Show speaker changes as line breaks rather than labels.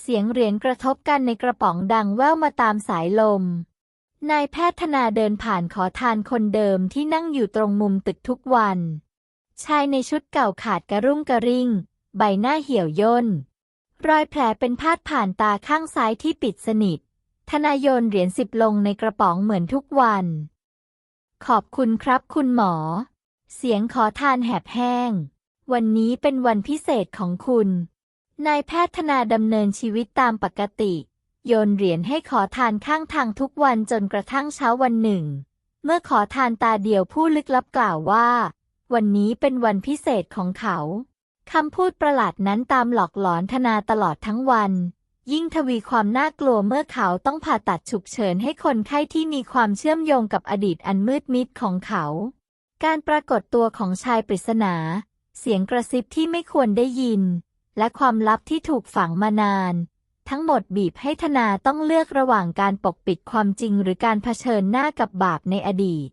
เสียงเหรียญกระทบกันในกระป๋องดังแว่วมาตามสายลม นายแพทย์ธนาเดินผ่านขอทานคนเดิมที่นั่งอยู่ตรงมุมตึกทุกวัน ชายในชุดเก่าขาดกระรุ่งกระริ่ง ใบหน้าเหี่ยวย่น รอยแผลเป็นพาดผ่านตาข้างซ้ายที่ปิดสนิท ธนายนเหรียญสิบลงในกระป๋องเหมือนทุกวัน ขอบคุณครับคุณหมอ เสียงขอทานแหบแห้ง วันนี้เป็นวันพิเศษของคุณ นายแพทย์ธนาดำเนินชีวิตตามปกติ โยนเหรียญให้ขอทานข้างทางทุกวันจนกระทั่งเช้าวันหนึ่ง เมื่อขอทานตาเดียวผู้ลึกลับกล่าวว่า วันนี้เป็นวันพิเศษของเขาคำพูดประหลาดนั้นตามหลอกหลอนธนาตลอดทั้งวัน ยิ่งทวีความน่ากลัวเมื่อเขาต้องผ่าตัดฉุกเฉินให้คนไข้ที่มีความเชื่อมโยงกับอดีตอันมืดมิดของเขา การปรากฏตัวของชายปริศนา เสียงกระซิบที่ไม่ควรได้ยิน และความลับที่ถูกฝังมานาน ทั้งหมดบีบให้ธนาต้องเลือกระหว่างการปกปิดความจริงหรือการเผชิญหน้ากับบาปในอดีต